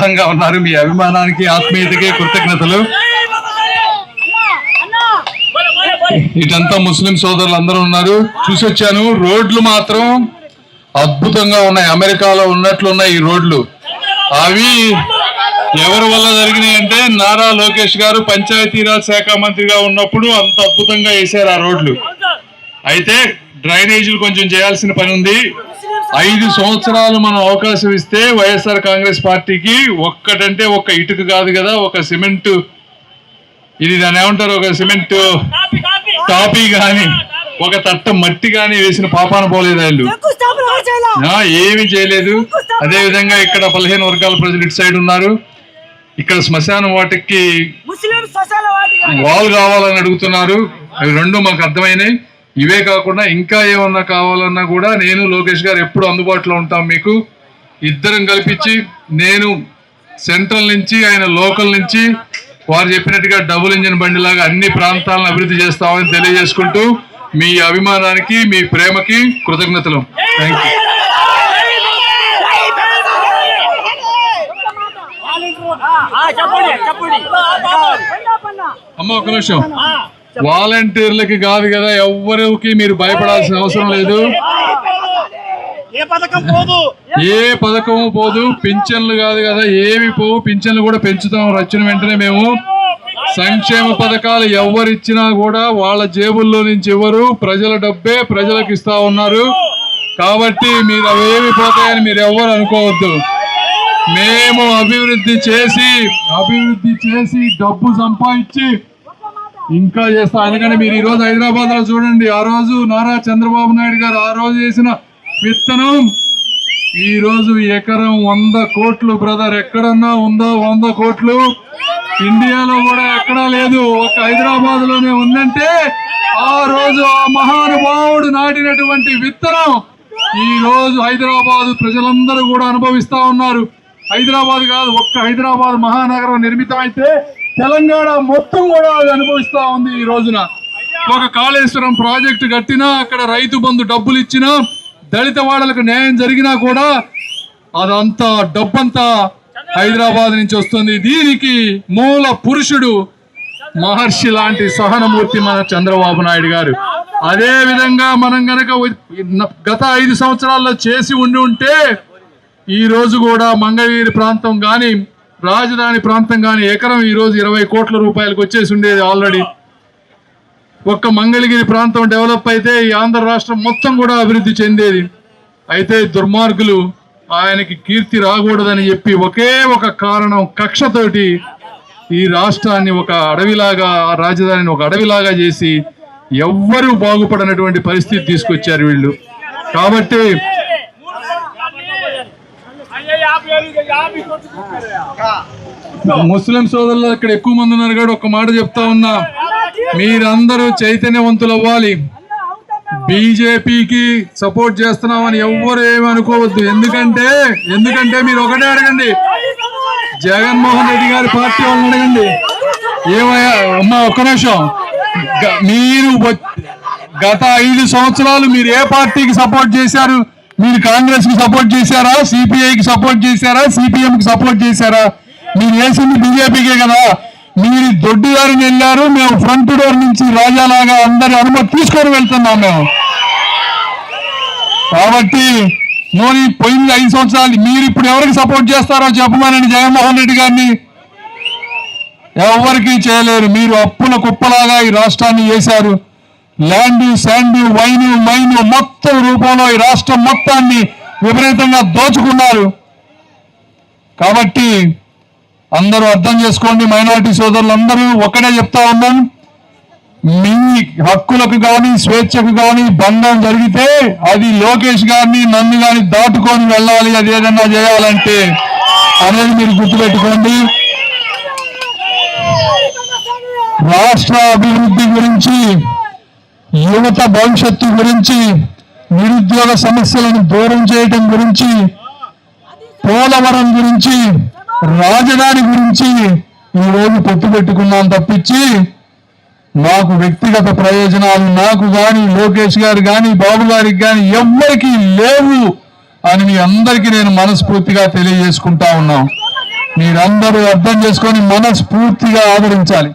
ఉత్సాహంగా ఉన్నారు మీ అభిమానానికి ఆత్మీయతకి కృతజ్ఞతలు. ఇటంతా ముస్లిం సోదరులు అందరూ ఉన్నారు. చూసొచ్చాను రోడ్లు మాత్రం అద్భుతంగా ఉన్నాయి. అమెరికాలో ఉన్నట్లున్నాయి ఈ రోడ్లు. అవి ఎవరి వల్ల జరిగినాయి అంటే నారా లోకేష్ గారు పంచాయతీరాజ్ శాఖ మంత్రిగా ఉన్నప్పుడు అంత అద్భుతంగా వేశారు ఆ రోడ్లు. అయితే డ్రైనేజీలు కొంచెం చేయాల్సిన పని ఉంది. ఐదు సంవత్సరాలు మనం అవకాశం ఇస్తే వైఎస్ఆర్ కాంగ్రెస్ పార్టీకి ఒక్కటంటే ఒక్క ఇటుక కాదు కదా ఒక సిమెంట్. ఇది దాని ఏమంటారు? ఒక సిమెంట్ టాపీ గాని ఒక తట్ట మట్టి గాని వేసిన పాపాన పోలేదు వాళ్ళు? ఏమీ చేయలేదు. అదే విధంగా ఇక్కడ పదిహేను వర్గాల ప్రజలు ఇటు సైడ్ ఉన్నారు. ఇక్కడ శ్మశానం వాటికి ముస్లిం శ్మశాన వాటిక వాల్ కావాలని అడుగుతున్నారు. అవి రెండు మాకు అర్థమైనాయి. ఇవే కాకుండా ఇంకా ఏమన్నా కావాలన్నా కూడా నేను లోకేష్ గారు ఎప్పుడు అందుబాటులో ఉంటాం మీకు ఇద్దరం కల్పించి నేను సెంట్రల్ నుంచి ఆయన లోకల్ నుంచి వారు చెప్పినట్టుగా డబుల్ ఇంజిన్ బండిలాగా అన్ని ప్రాంతాలను అభివృద్ధి చేస్తామని తెలియజేసుకుంటూ మీ అభిమానానికి మీ ప్రేమకి కృతజ్ఞతలు థ్యాంక్ యూ అమ్మ ఒక నిమిషం వాలంటీర్లకి కాదు కదా ఎవ్వరికి మీరు భయపడాల్సిన అవసరం లేదు. ఏ పథకం పోదు? ఏ పథకము పోదు పింఛన్లు కాదు కదా ఏమి పోవు పింఛన్లు కూడా పెంచుతాం. వచ్చిన వెంటనే మేము సంక్షేమ పథకాలు ఎవరిచ్చినా కూడా వాళ్ళ జేబుల్లో నుంచి ఇవ్వరు ప్రజల డబ్బే ప్రజలకు ఇస్తా ఉన్నారు. కాబట్టి మీరు అవేమి పోతాయని మీరు ఎవ్వరు అనుకోవద్దు. మేము అభివృద్ధి చేసి అభివృద్ధి చేసి డబ్బు సంపాదించి ఇంకా చేస్తా. ఎందుకంటే మీరు ఈ రోజు హైదరాబాద్లో చూడండి. ఆ రోజు నారా చంద్రబాబు నాయుడు గారు ఆ రోజు చేసిన విత్తనం. ఈ రోజు ఎకరం వంద కోట్లు బ్రదర్. ఎక్కడన్నా ఉందో వంద కోట్లు? ఇండియాలో కూడా ఎక్కడా లేదు. ఒక హైదరాబాద్లోనే ఉందంటే ఆ రోజు ఆ మహానుభావుడు నాటినటువంటి విత్తనం ఈ రోజు హైదరాబాద్ ప్రజలందరూ కూడా అనుభవిస్తా ఉన్నారు. హైదరాబాద్ కాదు ఒక్క హైదరాబాద్ మహానగరం నిర్మితమైతే తెలంగాణ మొత్తం కూడా అది అనుభవిస్తా ఉంది ఈ రోజున. ఒక కాళేశ్వరం ప్రాజెక్టు కట్టినా అక్కడ రైతు బంధు డబ్బులు ఇచ్చినా దళిత వాడలకు న్యాయం జరిగినా కూడా అదంతా డబ్బంతా హైదరాబాద్ నుంచి వస్తుంది. దీనికి మూల పురుషుడు మహర్షి లాంటి సహనమూర్తి మన చంద్రబాబు నాయుడు గారు. అదే విధంగా మనం గనక గత ఐదు సంవత్సరాల్లో చేసి ఉండి ఉంటే ఈ రోజు కూడా మంగళగిరి ప్రాంతం కానీ రాజధాని ప్రాంతం కానీ ఎకరం ఈరోజు ఇరవై కోట్ల రూపాయలకు వచ్చేసి ఉండేది ఆల్రెడీ ఒక్క మంగళగిరి ప్రాంతం డెవలప్ అయితే ఈ ఆంధ్ర రాష్ట్రం మొత్తం కూడా అభివృద్ధి చెందేది. అయితే దుర్మార్గులు ఆయనకి కీర్తి రాకూడదని చెప్పి ఒకే ఒక కారణం కక్షతోటి ఈ రాష్ట్రాన్ని ఒక అడవిలాగా ఆ రాజధానిని ఒక అడవిలాగా చేసి ఎవ్వరూ బాగుపడనటువంటి పరిస్థితి తీసుకొచ్చారు వీళ్ళు. కాబట్టి ముస్లిం సోదరులు ఇక్కడ ఎక్కువ మంది ఉన్నారు కూడా ఒక మాట చెప్తా ఉన్నా. మీరందరూ చైతన్యవంతులు అవ్వాలి బీజేపీకి సపోర్ట్ చేస్తున్నామని ఎవ్వరు ఏమి అనుకోవద్దు. ఎందుకంటే ఎందుకంటే మీరు ఒకటే అడగండి. జగన్మోహన్ రెడ్డి గారి పార్టీ వాళ్ళని అడగండి. ఏమయ్యా అమ్మా ఒక్క నిమిషం. గ- మీరు గత ఐదు సంవత్సరాలు మీరు ఏ పార్టీకి సపోర్ట్ చేశారు? మీరు కాంగ్రెస్కి సపోర్ట్ చేశారా? సిపిఐకి సపోర్ట్ చేశారా? సిపిఎం కి సపోర్ట్ చేశారా? మీరు వేసింది బీజేపీకే కదా. మీరు దొడ్డిదారిని వెళ్ళారు. మేము ఫ్రంట్ డోర్ నుంచి రాజాలాగా అందరి అనుమతి తీసుకొని వెళ్తున్నాం మేము. కాబట్టి యోని పోయింది ఐదు సంవత్సరాలు. మీరు ఇప్పుడు ఎవరికి సపోర్ట్ చేస్తారో చెప్పమనండి జగన్మోహన్ రెడ్డి గారిని. ఎవరికి చేయలేరు. మీరు అప్పుల కుప్పలాగా ఈ రాష్ట్రాన్ని చేశారు ల్యాండ్ శాండ్ వైన్ మైన్ మొత్తం రూపంలో ఈ రాష్ట్రం మొత్తాన్ని విపరీతంగా దోచుకున్నారు. కాబట్టి అందరూ అర్థం చేసుకోండి మైనారిటీ సోదరులందరూ ఒకటే చెప్తా ఉన్నాం. మీ హక్కులకు కానీ స్వేచ్ఛకు కానీ భంగం జరిగితే అది లోకేష్ గారిని నన్ను కానీ దాటుకొని వెళ్ళాలి అది ఏదన్నా చేయాలంటే అనేది మీరు గుర్తుపెట్టుకోండి. రాష్ట్ర అభివృద్ధి గురించి యువత భవిష్యత్తు గురించి నిరుద్యోగ సమస్యలను దూరం చేయటం గురించి పోలవరం గురించి రాజధాని గురించి ఈ రోజు పెట్టుకున్నాం తప్పించి నాకు వ్యక్తిగత ప్రయోజనాలు నాకు కానీ లోకేష్ గారు కానీ బాబు గారికి కానీ ఎవ్వరికి లేవు అని మీ అందరికీ నేను మనస్ఫూర్తిగా తెలియజేసుకుంటా ఉన్నాం. మీరందరూ అర్థం చేసుకొని మనస్ఫూర్తిగా ఆదరించాలి.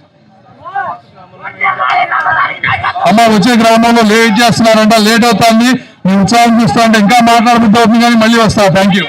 అమ్మ వచ్చే గ్రామంలో లేట్ చేస్తున్నారంట లేట్ అవుతుంది. మీ ఉత్సాహం చూస్తా అంటే ఇంకా మాట్లాడబుద్ధి అవుతుంది కానీ మళ్ళీ వస్తా. Thank you